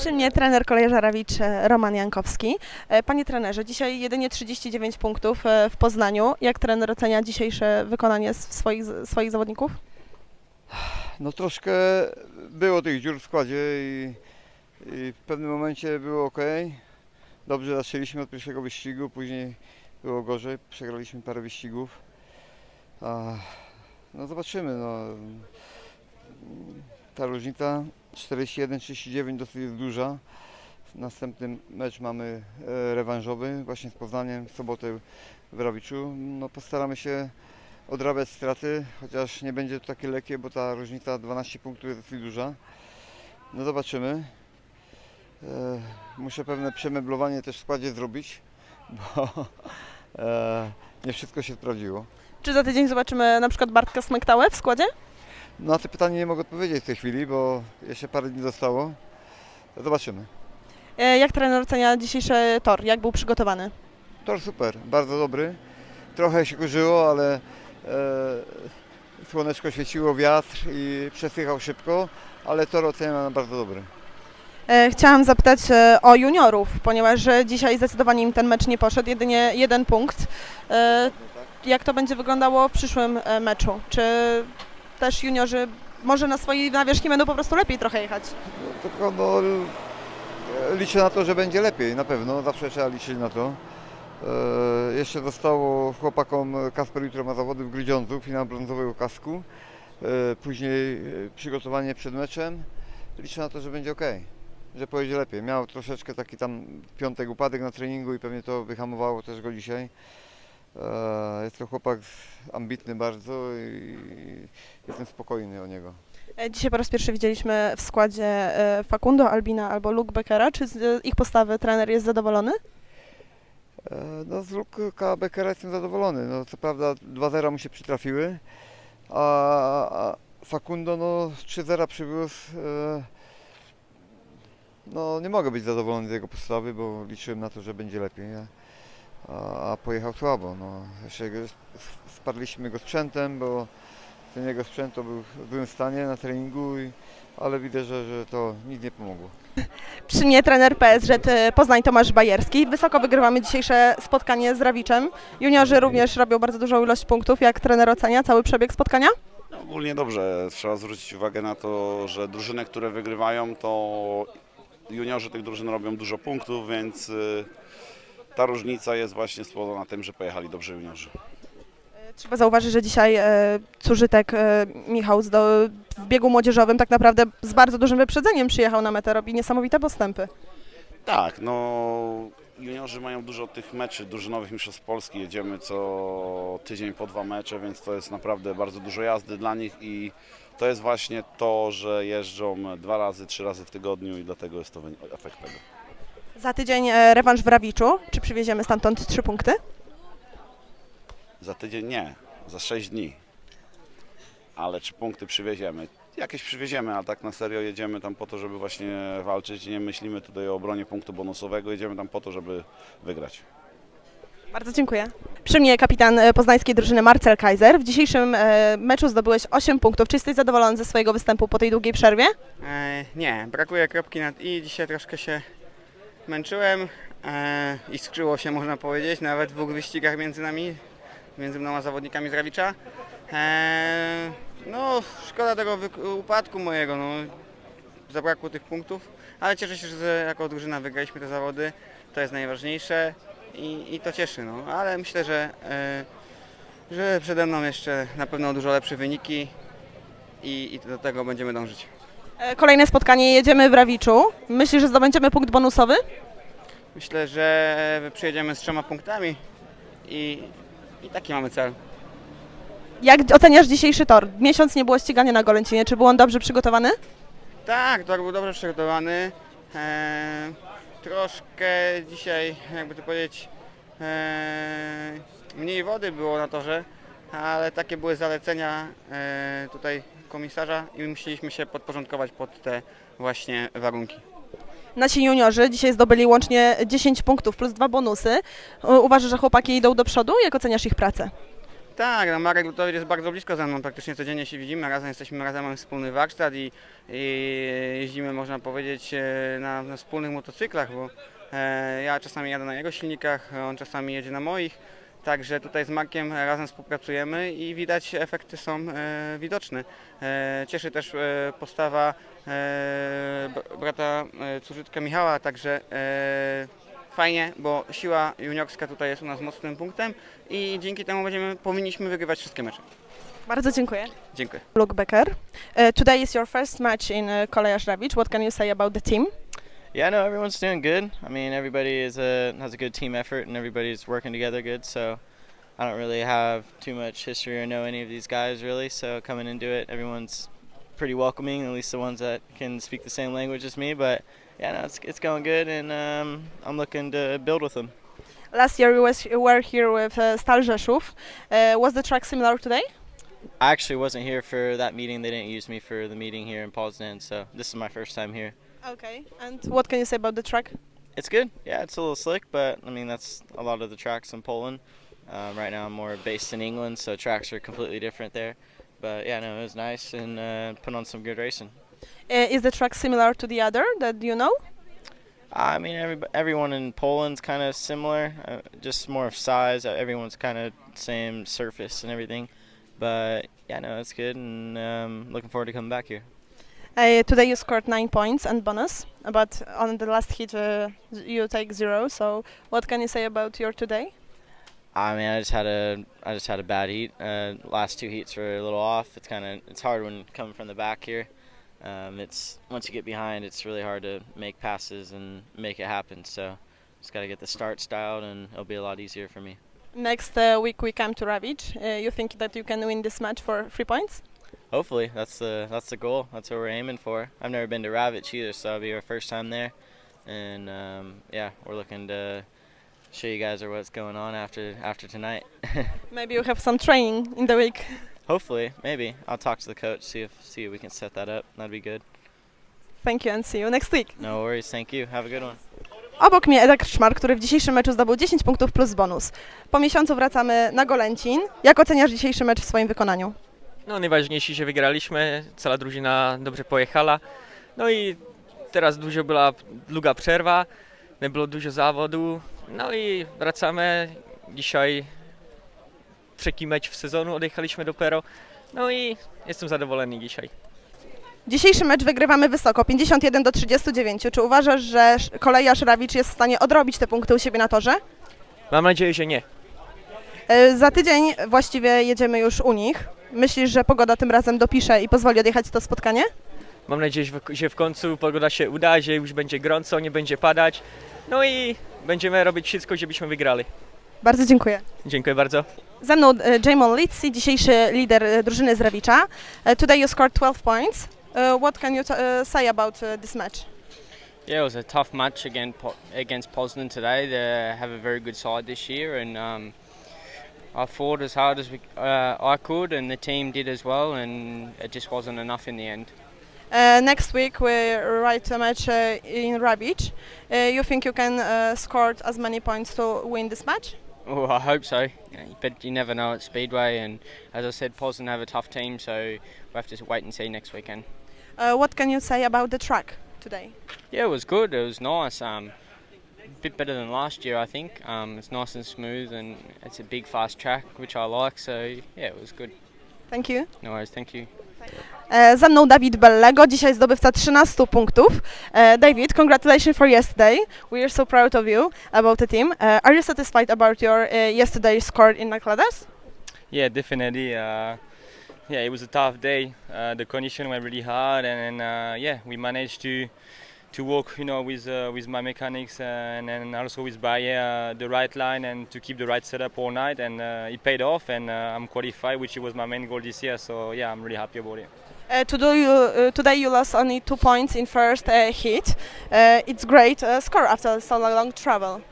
Przy mnie trener kolejarza Rawicz e, Roman Jankowski. E, Panie trenerze, dzisiaj jedynie 39 punktów e, w Poznaniu. Jak trener ocenia dzisiejsze wykonanie swoich, swoich zawodników? No troszkę było tych dziur w składzie i, i w pewnym momencie było ok. Dobrze zaczęliśmy od pierwszego wyścigu, później było gorzej, przegraliśmy parę wyścigów. A, no zobaczymy. No. Ta różnica 41-39 dosyć jest duża. Następny mecz mamy e, rewanżowy właśnie z Poznaniem w sobotę w Rawiczu. No postaramy się odrabiać straty, chociaż nie będzie to takie lekkie, bo ta różnica 12 punktów jest dosyć duża. No zobaczymy. E, muszę pewne przemeblowanie też w składzie zrobić, bo e, nie wszystko się sprawdziło. Czy za tydzień zobaczymy na przykład Bartka Smektałę w składzie? Na to pytanie nie mogę odpowiedzieć w tej chwili, bo jeszcze parę dni zostało. Zobaczymy. E, Jak trener ocenia dzisiejszy tor? Jak był przygotowany? Tor super, bardzo dobry. Trochę się kurzyło, ale e, słoneczko świeciło, wiatr i przesychał szybko, ale tor oceniam bardzo dobry. E, Chciałam zapytać e, o juniorów, ponieważ e, dzisiaj zdecydowanie im ten mecz nie poszedł, jedynie jeden punkt. E, Jak to będzie wyglądało w przyszłym e, meczu? Czy też juniorzy może na swojej nawierzchni będą po prostu lepiej trochę jechać? No, tylko no, l- liczę na to, że będzie lepiej, na pewno, zawsze trzeba liczyć na to. E, jeszcze zostało chłopakom, Kasper jutro ma zawody w Grudziądzu, finał brązowego kasku. E, później e, przygotowanie przed meczem. Liczę na to, że będzie ok, że pojedzie lepiej. Miał troszeczkę taki tam piątek upadek na treningu i pewnie to wyhamowało też go dzisiaj. E, jest to chłopak ambitny bardzo i jestem spokojny o niego. E, Dzisiaj po raz pierwszy widzieliśmy w składzie e, Facundo Albina albo Luke Beckera. Czy z e, ich postawy trener jest zadowolony? No z Luka Beckera jestem zadowolony. No, co prawda 2-0 mu się przytrafiły, a, Facundo no 3-0 przywiózł. No nie mogę być zadowolony z jego postawy, bo liczyłem na to, że będzie lepiej. A, pojechał słabo. No. Jeszcze spadliśmy go sprzętem, bo ten jego sprzęt to był w złym stanie na treningu, i, ale widzę, że, że to nic nie pomogło. Przy mnie trener PSG e, Poznań Tomasz Bajerski. Wysoko wygrywamy dzisiejsze spotkanie z Rawiczem. Juniorzy również robią bardzo dużą ilość punktów. Jak trener ocenia cały przebieg spotkania? No, ogólnie dobrze. Trzeba zwrócić uwagę na to, że drużyny, które wygrywają, to juniorzy tych drużyn robią dużo punktów, więc y, ta różnica jest właśnie spowodowana tym, że pojechali dobrze juniorzy. Trzeba zauważyć, że dzisiaj e, Cużytek e, Michał z do, w biegu młodzieżowym tak naprawdę z bardzo dużym wyprzedzeniem przyjechał na metę, robi niesamowite postępy. Tak, no juniorzy mają dużo tych meczy drużynowych mistrzostw Polski. Jedziemy co tydzień po dwa mecze, więc to jest naprawdę bardzo dużo jazdy dla nich i to jest właśnie to, że jeżdżą dwa razy, trzy razy w tygodniu i dlatego jest to efekt tego. Za tydzień e, rewanż w Rawiczu. Czy przywieziemy stamtąd trzy punkty? Za tydzień nie, za 6 dni. Ale czy punkty przywieziemy? Jakieś przywieziemy, a tak na serio jedziemy tam po to, żeby właśnie walczyć. Nie myślimy tutaj o obronie punktu bonusowego, jedziemy tam po to, żeby wygrać. Bardzo dziękuję. Przy mnie kapitan e, poznańskiej drużyny Marcel Kaiser. W dzisiejszym e, meczu zdobyłeś 8 punktów. Czy jesteś zadowolony ze swojego występu po tej długiej przerwie? E, nie, brakuje kropki nad i. Dzisiaj troszkę się męczyłem e, i skrzyło się, można powiedzieć, nawet w dwóch wyścigach między nami, między mną a zawodnikami z Rawicza. E, no, szkoda tego upadku mojego, no, zabrakło tych punktów, ale cieszę się, że jako drużyna wygraliśmy te zawody, to jest najważniejsze i, i to cieszy, no, ale myślę, że, e, że przede mną jeszcze na pewno dużo lepsze wyniki i, i do tego będziemy dążyć. E, Kolejne spotkanie jedziemy w Rawiczu. Myślisz, że zdobędziemy punkt bonusowy? Myślę, że przyjedziemy z trzema punktami i, i taki mamy cel. Jak oceniasz dzisiejszy tor? Miesiąc nie było ścigania na Golęcinie. Czy był on dobrze przygotowany? Tak, tor był dobrze przygotowany. Eee, troszkę dzisiaj, jakby to powiedzieć, eee, mniej wody było na torze, ale takie były zalecenia eee, tutaj komisarza i musieliśmy się podporządkować pod te właśnie warunki. Nasi juniorzy dzisiaj zdobyli łącznie 10 punktów plus dwa bonusy. Uważasz, że chłopaki idą do przodu? Jak oceniasz ich pracę? Tak, no Marek Lutowicz jest bardzo blisko ze mną, praktycznie codziennie się widzimy, razem jesteśmy, razem mamy wspólny warsztat i, i jeździmy, można powiedzieć, e, na, na wspólnych motocyklach, bo e, ja czasami jadę na jego silnikach, on czasami jedzie na moich, także tutaj z Markiem razem współpracujemy i widać, efekty są e, widoczne. E, cieszy też e, postawa brata e, Michała, także fajnie, bo siła juniorska tutaj jest u nas mocnym punktem i dzięki temu będziemy, powinniśmy wygrywać wszystkie mecze. Bardzo dziękuję. Dziękuję. Luke Becker, uh, today is your first match in uh, Kolejarz Rawicz. What can you say about the team? Yeah, no, everyone's doing good. I mean, everybody is a has a good team effort, and everybody's working together good. So, I don't really have too much history or know any of these guys really. So coming into it, everyone's pretty welcoming. At least the ones that can speak the same language as me. But yeah, no, it's it's going good, and um, I'm looking to build with them. Last year we was, were here with uh, Stal Rzeszów. Uh, was the track similar today? I actually wasn't here for that meeting. They didn't use me for the meeting here in Poznan, so this is my first time here. Okay. And what can you say about the track? It's good. Yeah, it's a little slick, but I mean that's a lot of the tracks in Poland. Um, right now I'm more based in England, so tracks are completely different there. But yeah, no, it was nice and uh, put on some good racing. Uh, is the track similar to the other that you know? I mean, every, everyone in Poland's kind of similar, uh, just more of size. Uh, Everyone's kind of same surface and everything. But yeah, no, it's good, and um, looking forward to coming back here. Uh, today you scored nine points and bonus, but on the last hit uh, you take zero. So what can you say about your today? I mean, I just had a I just had a bad heat. Uh, last two heats were a little off. It's kind of it's hard when coming from the back here. Um, it's once you get behind, it's really hard to make passes and make it happen. So just got to get the start styled, and it'll be a lot easier for me. Next uh, week we come to Ravich. Uh, you think that you can win this match for three points? Hopefully, that's the that's the goal. That's what we're aiming for. I've never been to Ravitch either, so it'll be our first time there, and um, yeah, we're looking to show you guys what's going on after after tonight. Maybe you have some training in the week. Hopefully, maybe I'll talk to the coach see if see if we can set that up. That'd be good. Thank you and see you next week. No worries. Thank you. Have a good one. Obok mnie Edek Szmar, który w dzisiejszym meczu zdobył 10 punktów plus bonus. Po miesiącu wracamy na Golęcin. Jak oceniasz dzisiejszy mecz w swoim wykonaniu? No najważniejsze, że wygraliśmy, cała drużyna dobrze pojechała. No i teraz dużo była długa przerwa, nie było dużo zawodu. No i wracamy. Dzisiaj trzeci mecz w sezonu odjechaliśmy dopiero. No i jestem zadowolony dzisiaj. Dzisiejszy mecz wygrywamy wysoko, 51 do 39. Czy uważasz, że sz- kolejarz Rawicz jest w stanie odrobić te punkty u siebie na torze? Mam nadzieję, że nie. E, Za tydzień właściwie jedziemy już u nich. Myślisz, że pogoda tym razem dopisze i pozwoli odjechać to spotkanie? Mam nadzieję, że w, że w końcu pogoda się uda, że już będzie gorąco, nie będzie padać. No i będziemy robić wszystko, żebyśmy wygrali. Bardzo dziękuję. Dziękuję bardzo. Ze mną e, Jamon Litsi, dzisiejszy lider e, drużyny z Rawicza. E, Today you scored 12 points. E, What can you t- e, say about e, this match? Yeah, it was a tough match again po- against Poznan today. They have a very good side this year, and um, I fought as hard as we, uh, I could, and the team did as well, and it just wasn't enough in the end. Uh, next week we write a match uh, in Rawicz. Uh, you think you can uh, score as many points to win this match? Oh, I hope so, but you never know at Speedway. And as I said, Poznan have a tough team, so we have to wait and see next weekend. Uh, what can you say about the track today? Yeah, it was good. It was nice. Um, bit better than last year, I think. Um, it's nice and smooth, and it's a big, fast track, which I like. So yeah, it was good. Thank you. No worries. Thank you. E, Ze mną Dawid Bellego, dzisiaj zdobywca 13 punktów. E, David, congratulations for yesterday. We are so proud of you about the team. E, Are you satisfied about your uh, yesterday score in Nakladers? Yeah, definitely. Uh, yeah, it was a tough day. Uh, the conditions were really hard, and, then uh, yeah, we managed to to work, you know, with uh, with my mechanics uh, and also with Bayer uh, the right line and to keep the right setup all night, and uh, it paid off. And uh, I'm qualified, which was my main goal this year. So yeah, I'm really happy about it. Uh, today, you, uh, today you lost only two points in first uh, hit. Uh, it's great uh, score after so long travel.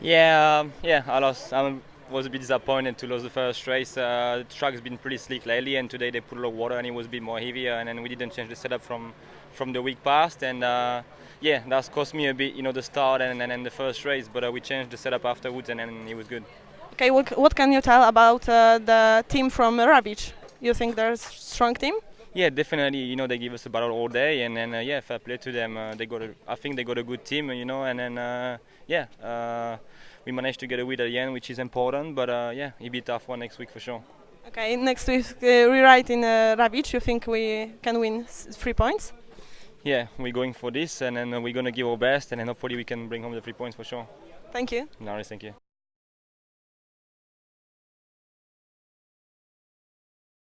Yeah, um, yeah, I lost. I was a bit disappointed to lose the first race. Uh, the track's been pretty slick lately, and today they put a lot of water and it was a bit more heavier. And then we didn't change the setup from from the week past, and uh, yeah, that's cost me a bit, you know, the start and and, and the first race. But uh, we changed the setup afterwards, and then it was good. Okay, what, what can you tell about uh, the team from Ravic? You think they're a strong team? Yeah, definitely. You know, they give us a battle all day, and then uh, yeah, fair play to them. Uh, they got, a, I think they got a good team, you know, and then uh, yeah, uh, we managed to get a win at the end, which is important. But uh, yeah, it'll be a tough one next week for sure. Okay, next week uh, rewrite in uh. You think we can win three points? Yeah, we're going for this, and then we're gonna give our best, and then hopefully we can bring home the three points for sure. Thank you. No, worries, thank you.